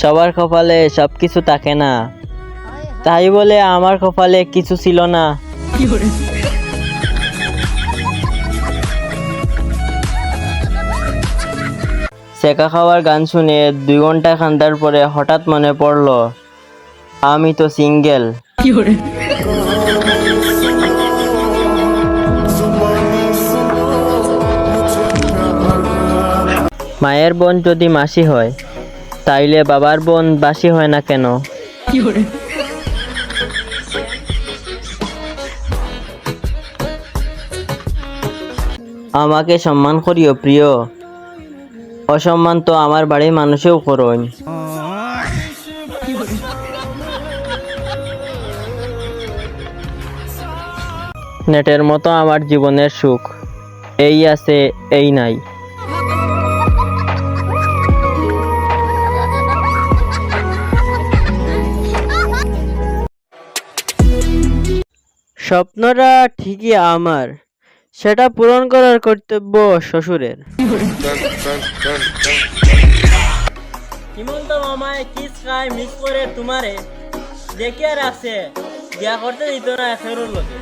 সবার কপালে সব কিছু থাকে না। তাই বলে আমার কপালে কিছু ছিল না। সেকা খাওয়ার গান শুনে দুই ঘণ্টা খান্দার পরে হঠাৎ মনে পড়ল, আমি তো সিঙ্গেল। মায়ের বোন যদি মাসি হয় তাইলে বাবার বোন বাসি হয় না কেন? আমাকে সম্মান করিও প্রিয়। অসম্মান তো আমার বাড়ির মানুষেও করুন নেটের মতো আমার জীবনের সুখ। এই আছে এই নাই। স্বপ্নটা ঠিকই আমার সেটা পূরণ করার কর্তব্য শ্বশুরের। হিমন্ত মামায় কিস খায় মিস করে তোমারে দেখে আর আছে বিয়া করতে দিত না এখন লোকে